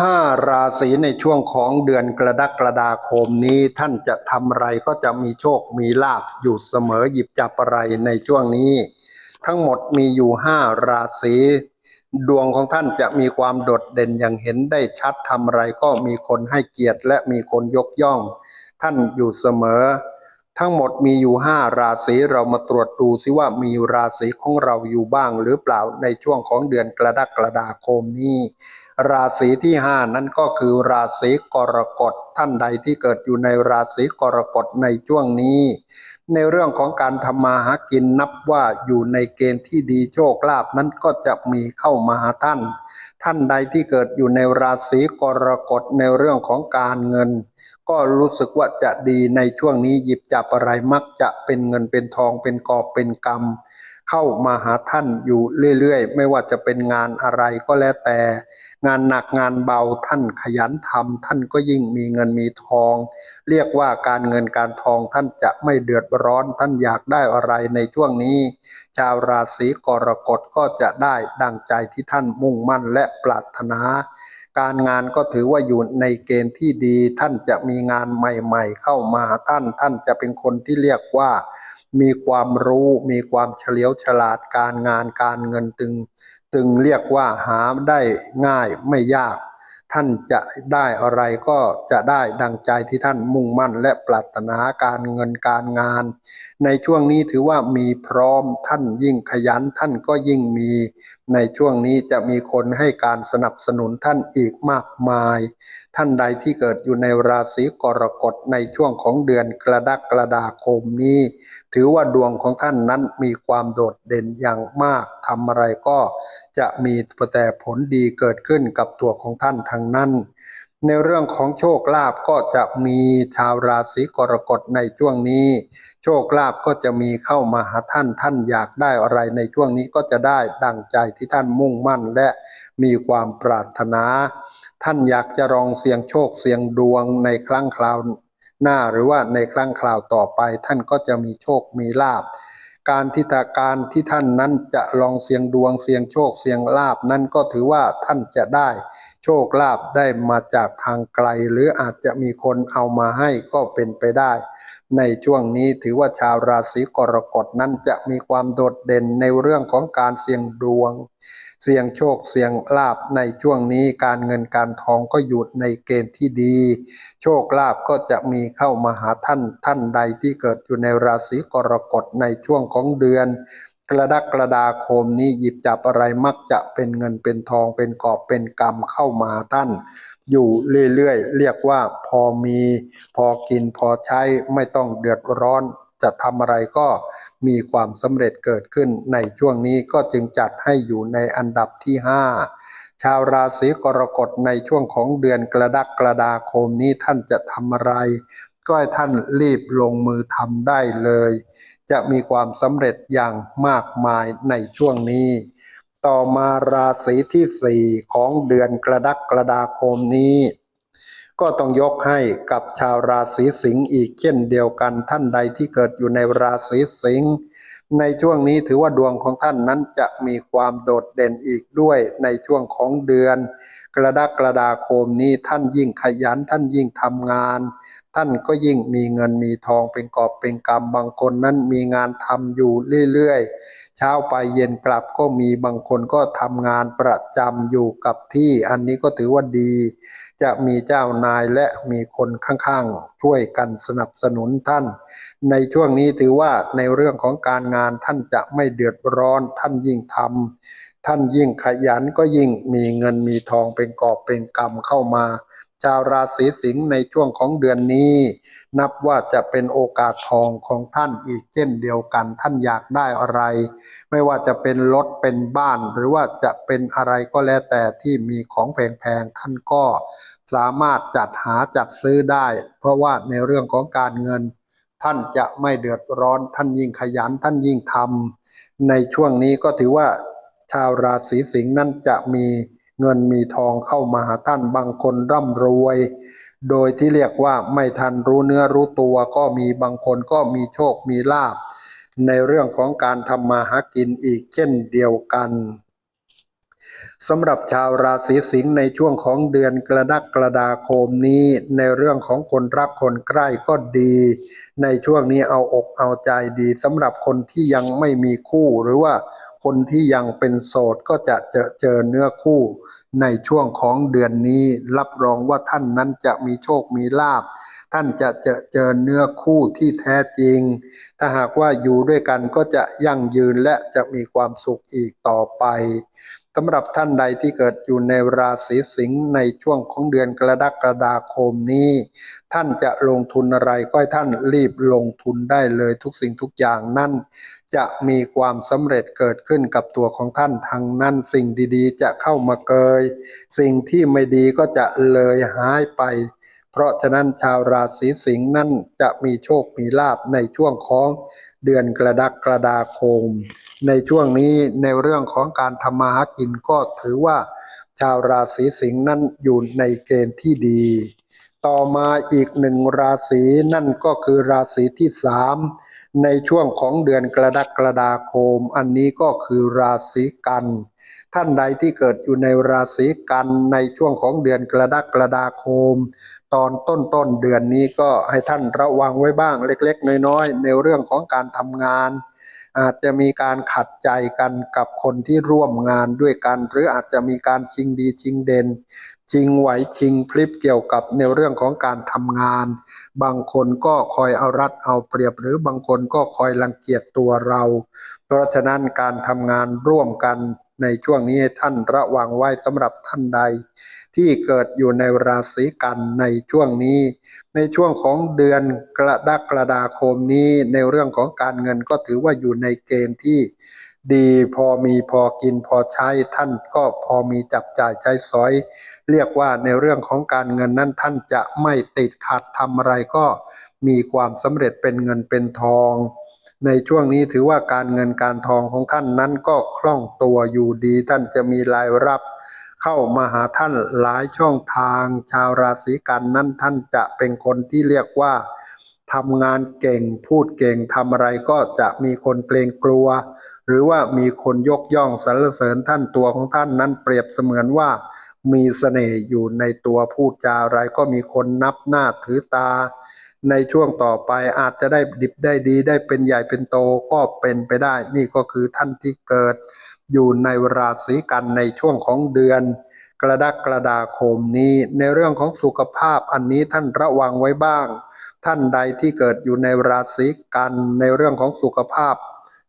ห้าราศีในช่วงของเดือนกระดักกระดาคมนี้ท่านจะทำอะไรก็จะมีโชคมีลาภอยู่เสมอหยิบจับอะไรในช่วงนี้ ทั้งหมดมีอยู่ห้าราศีดวงของท่านจะมีความโดดเด่นอย่างเห็นได้ชัดทำอะไรก็มีคนให้เกียรติและมีคนยกย่อง ท่านอยู่เสมอ ทั้งหมดมีอยู่ห้าราศีเรามาตรวจดูซิว่ามีราศีของเราอยู่บ้างหรือเปล่าในช่วงของเดือนกระดักกระดาคมนี้ ราศีที่ห้านั้นก็คือราศีกรกฎท่านใดที่เกิดอยู่ในราศีกรกฎในช่วงนี้ ในเรื่องของการทำมาหากินนับว่าอยู่ในเกณฑ์ที่ดีโชคลาภนั้นก็จะมีเข้ามาหาท่าน ท่านใดที่เกิดอยู่ในราศีกรกฎในเรื่องของการเงิน ก็รู้สึกว่าจะดีในช่วงนี้หยิบจับอะไรมักจะเป็นเงินเป็นทองเป็นกอบเป็นกรรม เข้ามาหาท่านอยู่เรื่อยๆ ไม่ว่าจะเป็นงานอะไรก็แล้วแต่ งานหนักงานเบาท่านขยันทำท่านก็ยิ่งมีเงินมีทอง เรียกว่าการเงินการทองท่านจะไม่เดือดร้อนท่านอยากได้อะไรในช่วงนี้ ชาวราศีกรกฎก็จะได้ดังใจที่ท่านมุ่งมั่นและปรารถนา การงานก็ถือว่าอยู่ในเกณฑ์ที่ดี ท่านจะมีงานใหม่ ๆ เข้ามาหาท่านท่านจะเป็นคนที่เรียกว่า มีความรู้มีความเฉลียวฉลาดการงานการเงินตึง ตึงเรียกว่าหาได้ง่ายไม่ยาก ท่านจะได้อะไรก็จะได้ดังใจที่ท่านมุ่งมั่นและปรารถนาการเงินการงาน ในช่วงนี้ถือว่ามีพร้อมท่านยิ่งขยันท่านก็ยิ่งมี ในช่วงนี้จะมีคนให้การสนับสนุนท่านอีกมากมาย ท่านใดที่เกิดอยู่ในราศีกรกฎในช่วงของเดือนกระดักกระดาคมนี้ ถือว่าดวงของท่านนั้นมีความโดดเด่นอย่างมากทำอะไรก็จะมีแต่ผลดีเกิดขึ้นกับตัวของท่านทางนั้น ในเรื่องของโชคลาภก็จะมีชาวราศีกรกฎในช่วงนี้ โชคลาภก็จะมีเข้ามาหาท่านท่านอยากได้อะไรในช่วงนี้ก็จะได้ดังใจที่ท่านมุ่งมั่นและมีความปรารถนา ท่านอยากจะลองเสี่ยงโชคเสี่ยงดวงในครั้งคราวหน้าหรือว่าในครั้งคราวต่อไป ท่านก็จะมีโชคมีลาภการที่ตาการที่ท่านนั้นจะลองเสี่ยงดวงเสี่ยงโชคเสี่ยงลาบนั้นก็ถือว่าท่านจะได้ โชคลาภได้มาจากทางไกล หรืออาจจะมีคนเอามาให้ก็เป็นไปได้ ในช่วงนี้ถือว่าชาวราศีกรกฎนั้นจะมีความโดดเด่นในเรื่องของการเสี่ยงดวง เสี่ยงโชคเสี่ยงลาบในช่วงนี้การเงินการทองก็อยู่ในเกณฑ์ที่ดี โชคลาภก็จะมีเข้ามาหาท่านท่านใดที่เกิดอยู่ในราศีกรกฎในช่วงของเดือน กระดักกระดาคมนี้หยิบจับอะไรมักจะเป็นเงินเป็นทองเป็นกอบเป็นกำเข้ามาหาท่าน อยู่เรื่อยๆ เรียกว่าพอมี พอกินพอใช้ไม่ต้องเดือดร้อนจะทำอะไรก็มีความสำเร็จเกิดขึ้นในช่วงนี้ก็จึงจัดให้อยู่ในอันดับที่ 5 ชาวราศีกรกฎในช่วงของเดือนกระดักกระดาคมนี้ท่านจะทำอะไร ก็ให้ท่านรีบลงมือทำได้เลย จะมีความสำเร็จอย่างมากมายในช่วงนี้ ต่อมาราศีที่สี่ของเดือนกระดักกระดาคมนี้ ก็ต้องยกให้กับชาวราศีสิงห์อีกเช่นเดียวกันท่านใดที่เกิดอยู่ในราศีสิงห์ในช่วงนี้ถือว่าดวงของท่านนั้นจะมีความโดดเด่นอีกด้วยในช่วงของเดือน กระดักกระดาคมนี้ท่านยิ่งขยันท่านยิ่งทำงาน ท่านก็ยิ่งมีเงินมีทองเป็นกอบเป็นกำบางคนนั้นมีงานทำอยู่เรื่อยๆ เช้าไปเย็นกลับก็มีบางคนก็ทำงานประจำอยู่กับที่ อันนี้ก็ถือว่าดี จะมีเจ้านายและมีคนข้างๆ ช่วยกันสนับสนุนท่าน ในช่วงนี้ถือว่าในเรื่องของการงานท่านจะไม่เดือดร้อนท่านยิ่งทำท่านยิ่งขยันก็ยิ่งมีเงินมีทองเป็นกอบเป็นกำเข้ามา ชาวราศีสิงห์ในช่วงของเดือนนี้ นับว่าจะเป็นโอกาสทองของท่านอีกเช่นเดียวกัน ท่านอยากได้อะไร ไม่ว่าจะเป็นรถเป็นบ้าน หรือว่าจะเป็นอะไรก็แล้วแต่ที่มีของแพงๆท่านก็สามารถจัดหาจัดซื้อได้ เพราะว่าในเรื่องของการเงิน ท่านจะไม่เดือดร้อน ท่านยิ่งขยันท่านยิ่งทำในช่วงนี้ก็ถือว่าชาวราศีสิงห์นั้นจะมี เงินมีทองเข้ามาหาท่านบางคนร่ำรวย โดยที่เรียกว่าไม่ทันรู้เนื้อรู้ตัวก็มีบางคนก็มีโชคมีลาภในเรื่องของการทำมาหากินอีกเช่นเดียวกันสำหรับชาวราศีสิงห์ในช่วงของเดือนกรกฎาคมนี้ในเรื่องของคนรักคนใกล้ก็ดี ในช่วงนี้เอาอกเอาใจดีสำหรับคนที่ยังไม่มีคู่หรือว่า คนที่ยังเป็นโสดก็จะเจอเจอเนื้อคู่ ในช่วงของเดือนนี้รับรองว่าท่านนั้นจะมีโชคมีลาภท่านจะเจอเจอเนื้อคู่ที่แท้จริง ถ้าหากว่าอยู่ด้วยกันก็จะยั่งยืนและจะมีความสุขอีกต่อไปสำหรับท่านใดที่เกิดอยู่ในราศีสิงห์ในช่วงของเดือนกรกฎาคมนี้ ท่านจะลงทุนอะไรก็ให้ท่านรีบลงทุนได้เลยทุกสิ่งทุกอย่างนั่น จะมีความสำเร็จเกิดขึ้นกับตัวของท่านทางนั้นสิ่งดีๆ จะเข้ามาเกย สิ่งที่ไม่ดีก็จะเลยหายไป เพราะฉะนั้นชาวราศีสิงห์นั่นจะมีโชคมีลาภในช่วงของเดือนกระดักฎาคม ในช่วงนี้ในเรื่องของการทำมาหากินก็ถือว่า ชาวราศีสิงห์นั้นอยู่ในเกณฑ์ที่ดี ต่อมาอีกหนึ่งราศีนั่นก็คือราศีที่สามในช่วงของเดือนกรกฎาคม อันนี้ก็คือราศีกัน ท่านใดที่เกิดอยู่ในราศีกันในช่วงของเดือนกรกฎาคม ตอนต้นต้นเดือนนี้ก็ให้ท่านระวังไว้บ้างเล็ก ๆ น้อยๆในเรื่องของการทำงาน อาจจะมีการขัดใจกันกับคนที่ร่วมงานด้วยกัน หรืออาจจะมีการชิงดีชิงเด่น ชิงไหวชิงพลิบเกี่ยวกับในเรื่องของการทำงาน บางคนก็คอยเอารัดเอาเปรียบ หรือบางคนก็คอยรังเกียจตัวเรา เพราะฉะนั้นการทำงานร่วมกันในช่วงนี้ท่านระวังไว้สำหรับท่านใด ที่เกิดอยู่ในราศีกันในช่วงนี้ ในช่วงของเดือนกรดกฎาคมนี้ในเรื่องของการเงินก็ถือว่าอยู่ในเกณฑ์ที่ ดีพอมีพอกินพอใช้ท่านก็พอมีจับจ่ายใช้สอย เรียกว่าในเรื่องของการเงินนั้นท่านจะไม่ติดขัดทำอะไรก็มีความสำเร็จเป็นเงินเป็นทอง ในช่วงนี้ถือว่าการเงินการทองของท่านนั้นก็คล่องตัวอยู่ดี ท่านจะมีรายรับ เข้ามาหาท่านหลายช่องทาง ชาวราศีกันนั้นท่านจะเป็นคนที่เรียกว่า ทำงานเก่งพูดเก่งทำอะไรก็จะมีคนเกรงกลัว หรือว่ามีคนยกย่องสรรเสริญท่านตัวของท่านนั้นเปรียบเสมือนว่า มีเสน่ห์อยู่ในตัวพูดจาอะไรก็มีคนนับหน้าถือตา ในช่วงต่อไปอาจจะได้ดิบได้ดีได้เป็นใหญ่เป็นโตก็เป็นไปได้ นี่ก็คือท่านที่เกิด อยู่ในราศีกันในช่วงของเดือน กระดักกระดาคมนี้ในเรื่องของสุขภาพอันนี้ท่านระวังไว้บ้าง ท่านใดที่เกิดอยู่ในราศีกันในเรื่องของสุขภาพ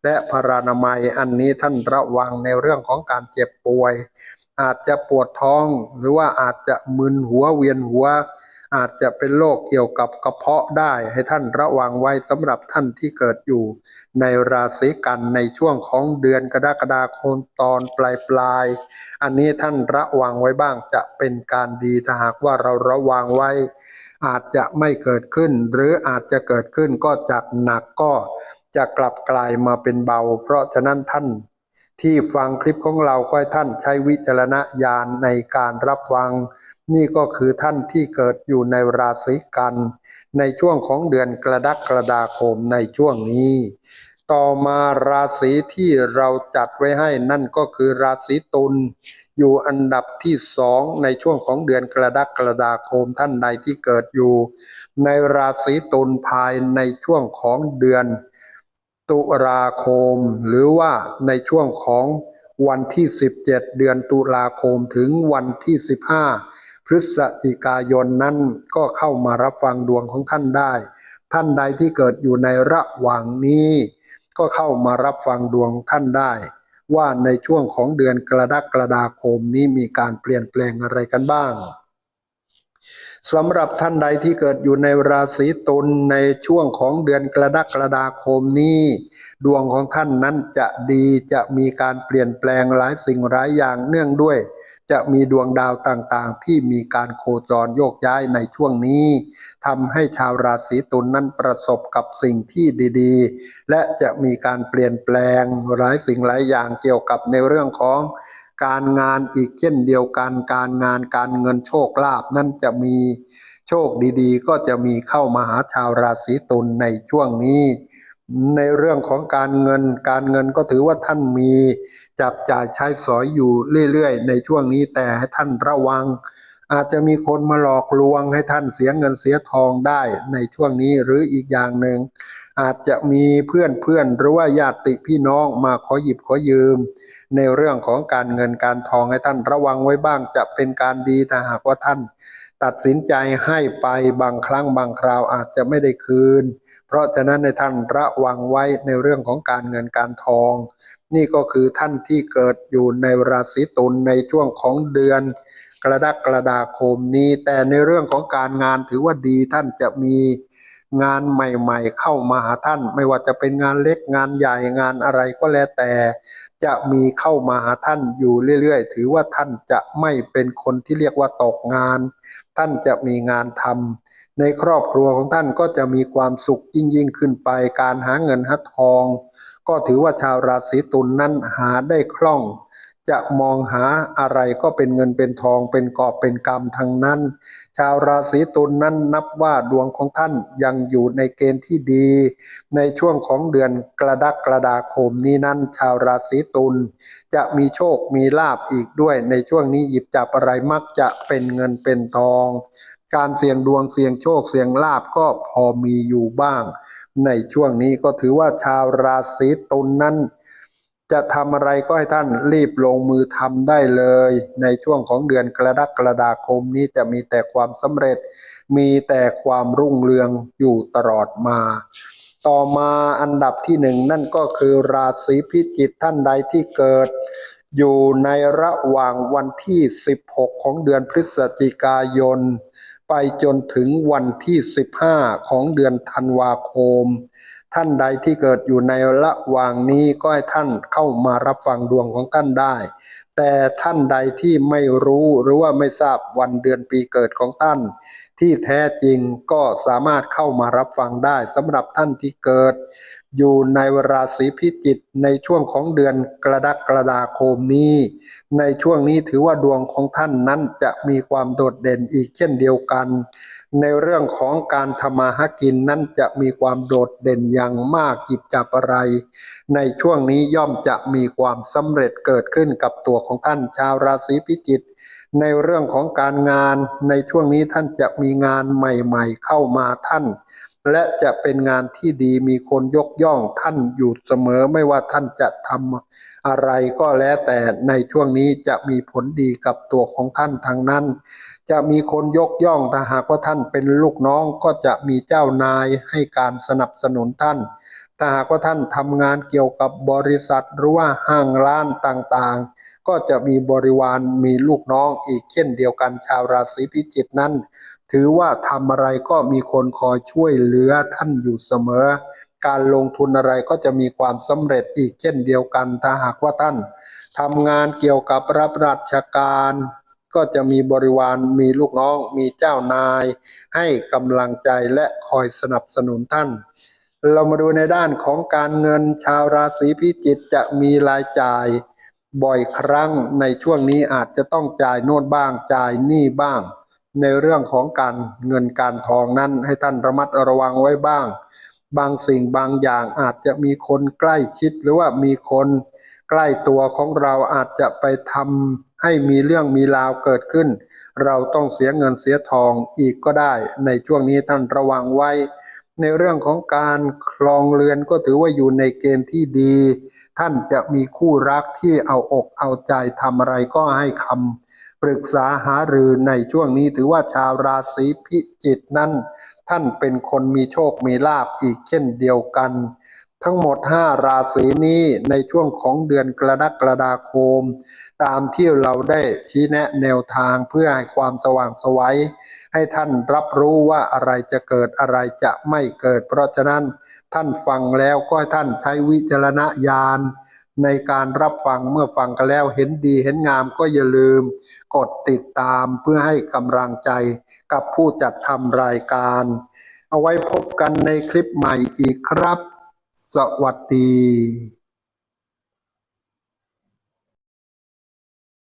และพารานามัยอันนี้ท่านระวังในเรื่องของการเจ็บป่วย อาจจะปวดท้องหรือว่าอาจจะมึนหัวเวียนหัว อาจจะเป็นโรคเกี่ยวกับกระเพาะได้ให้ท่านระวังไว้สำหรับท่านที่เกิดอยู่ในราศีกันในช่วงของเดือนกรกฎาคมตอนปลายปลายๆอันนี้ท่านระวังไว้บ้างจะเป็นการดีถ้าหากว่าเราระวังไว้ อาจจะไม่เกิดขึ้น หรืออาจจะเกิดขึ้นก็จากหนักก็จะกลับกลายมาเป็นเบา เพราะฉะนั้นท่านที่ฟังคลิปของเราก็ให้ท่านใช้วิจารณญาณในการรับฟัง นี่ก็คือท่านที่เกิดอยู่ในราศีกัน ในช่วงของเดือนกรดกฎาคมในช่วงนี้ ต่อมาราศีที่เราจัดไว้ให้นั่นก็คือราศีตุลอยู่อันดับที่สองในช่วงของเดือนกรดกฎาคมท่านใดที่เกิดอยู่ ในราศีตุลภายในช่วงของเดือน ตุลาคม หรือว่าในช่วงของวันที่ 17 เดือนตุลาคมถึงวันที่ 15 พฤศจิกายนนั้นก็เข้ามารับฟังดวงของท่านได้ ท่านใดที่เกิดอยู่ในระหว่างนี้ ก็เข้ามารับฟังดวงท่านได้ ว่าในช่วงของเดือนกรกฎาคมนี้มีการเปลี่ยนแปลงอะไรกันบ้างสำหรับท่านใดที่เกิดอยู่ในราศีตุลในช่วงของเดือนกรกฎาคมนี้ ดวงของท่านนั้นจะดีจะมีการเปลี่ยนแปลงหลายสิ่งหลายอย่างเนื่องด้วย จะมีดวงดาวต่างๆ ที่มีการโคจรโยกย้ายในช่วงนี้ทำให้ชาวราศีตุลนั้นประสบกับสิ่งที่ดีๆ และจะมีการเปลี่ยนแปลงหลายสิ่งหลายอย่างเกี่ยวกับในเรื่องของการงานอีกเช่นเดียวกันการงานการเงินโชคลาภนั่นจะมีโชคดีๆ ก็จะมีเข้ามาหาชาวราศีตุลในช่วงนี้ ในเรื่องของการเงินการเงินก็ถือว่าท่านมีจับจ่ายใช้สอยอยู่เรื่อยๆ ในช่วงนี้แต่ให้ท่านระวัง อาจจะมีคนมาหลอกลวงให้ท่านเสียเงินเสียทองได้ในช่วงนี้หรืออีกอย่างหนึ่งอาจจะมีเพื่อนเพื่อนหรือว่าญาติพี่น้องมาขอหยิบขอยืม ในเรื่องของการเงินการทองให้ท่านระวังไว้บ้างจะเป็นการดีถ้าหากว่าท่าน ตัดสินใจให้ไปบางครั้งบางคราวอาจจะไม่ได้คืน เพราะฉะนั้นในท่านระวังไว้ในเรื่องของการเงินการทอง นี่ก็คือท่านที่เกิดอยู่ในราศีตุลในช่วงของเดือน กรดกกระดาคมนี้ แต่ในเรื่องของการงานถือว่าดีท่านจะมี งานใหม่ๆ เข้ามาหาท่าน ไม่ว่าจะเป็นงานเล็กงานใหญ่งานอะไรก็แล้วแต่ จะมีเข้ามาหาท่านอยู่เรื่อยๆ ถือว่าท่านจะไม่เป็นคนที่เรียกว่าตกงาน ท่านจะมีงานทำในครอบครัวของท่านก็จะมีความสุขยิ่งยิ่งขึ้นไป การหาเงินหาทอง ก็ถือว่าชาวราศีตุลนนั้นหาได้คล่อง จะมองหาอะไรก็เป็นเงินเป็นทองเป็นกอบเป็นกำทั้งนั้น ชาวราศีตุลนนั้นนับว่าดวงของท่านยังอยู่ในเกณฑ์ที่ดี ในช่วงของเดือนกระดักฎาคมนี้นั้น ชาวราศีตุลจะมีโชคมีลาบอีกด้วยในช่วงนี้หยิบจับอะไรมักจะเป็นเงินเป็นทอง การเสี่ยงดวงเสี่ยงโชคเสี่ยงลาบก็พอมีอยู่บ้าง ในช่วงนี้ก็ถือว่าชาวราศีตุลนนั้น จะทำอะไรก็ให้ท่านรีบลงมือทำได้เลย ในช่วงของเดือนกรกฎาคมนี้จะมีแต่ความสำเร็จ มีแต่ความรุ่งเรืองอยู่ตลอดมา ต่อมาอันดับที่หนึ่งนั่นก็คือราศีพิจิกท่านใดที่เกิด อยู่ในระหว่างวันที่ 16 ของเดือนพฤศจิกายน ไปจนถึงวันที่ 15 ของเดือนธันวาคม ท่านใดที่เกิดอยู่ในระหว่างนี้ก็ให้ท่านเข้ามารับฟังดวงของท่านได้ แต่ท่านใดที่ไม่รู้หรือว่าไม่ทราบวันเดือนปีเกิดของท่าน ที่แท้จริงก็สามารถเข้ามารับฟังได้สำหรับท่านที่เกิด อยู่ในราศีพิจิกในช่วงของเดือนกรดกฎาคมนี้ ในช่วงนี้ถือว่าดวงของท่านนั้นจะมีความโดดเด่นอีกเช่นเดียวกัน ในเรื่องของการทำมาหากินนั้นจะมีความโดดเด่นอย่างมากกิบจับอะไร ในช่วงนี้ย่อมจะมีความสำเร็จเกิดขึ้นกับตัวของท่านชาวราศีพิจิกในเรื่องของการงานในช่วงนี้ท่านจะมีงานใหม่ๆ เข้ามาท่าน และจะเป็นงานที่ดีมีคนยกย่องท่านอยู่เสมอไม่ว่าท่านจะทำอะไรก็แล้วแต่ในช่วงนี้จะมีผลดีกับตัวของท่านทางนั้น จะมีคนยกย่องถ้าหากว่าท่านเป็นลูกน้องก็จะมีเจ้านายให้การสนับสนุนท่าน ถ้าหากว่าท่านทำงานเกี่ยวกับบริษัทหรือว่าห้างร้านต่างๆ ก็จะมีบริวารมีลูกน้องอีกเช่นเดียวกันชาวราศีพิจิกนั้น ถือว่าทำอะไรก็มีคนคอยช่วยเหลือท่านอยู่เสมอ การลงทุนอะไรก็จะมีความสำเร็จอีกเช่นเดียวกัน ถ้าหากว่าท่านทำงานเกี่ยวกับรับราชการ ก็จะมีบริวารมีลูกน้องมีเจ้านาย ให้กำลังใจและคอยสนับสนุนท่าน เรามาดูในด้านของการเงินชาวราศีพิจิกจะมีรายจ่าย บ่อยครั้งในช่วงนี้อาจจะต้องจ่ายโน่นบ้างจ่ายหนี้บ้าง ในเรื่องของการเงินการทองนั้นให้ท่านระมัดระวังไว้บ้าง บางสิ่งบางอย่างอาจจะมีคนใกล้ชิดหรือว่ามีคนใกล้ตัวของเราอาจจะไปทำ ให้มีเรื่องมีราวเกิดขึ้น เราต้องเสียเงินเสียทองอีกก็ได้ ในช่วงนี้ท่านระวังไว้ ในเรื่องของการครองเรือนก็ถือว่าอยู่ในเกณฑ์ที่ดี ท่านจะมีคู่รักที่เอาอกเอาใจทำอะไรก็ให้คำปรึกษาหารือในช่วงนี้ถือว่าชาวราศีพิจิกนั้น ท่านเป็นคนมีโชคมีลาภอีกเช่นเดียวกัน ทั้งหมด 5 ราศีนี้ในช่วงของเดือนกรกฎาคม ตามที่เราได้ชี้แนะแนวทางเพื่อให้ความสว่างไสวัยให้ท่านรับรู้ว่าอะไรจะเกิดอะไรจะไม่เกิด เพราะฉะนั้นท่านฟังแล้วก็ให้ท่านใช้วิจารณญาณในการรับฟังเมื่อฟังกันแล้วเห็นดีเห็นงามก็อย่าลืม กดติดตามเพื่อให้กำลังใจกับผู้จัดทำรายการ เอาไว้พบกันในคลิปใหม่อีกครับ สวัสดี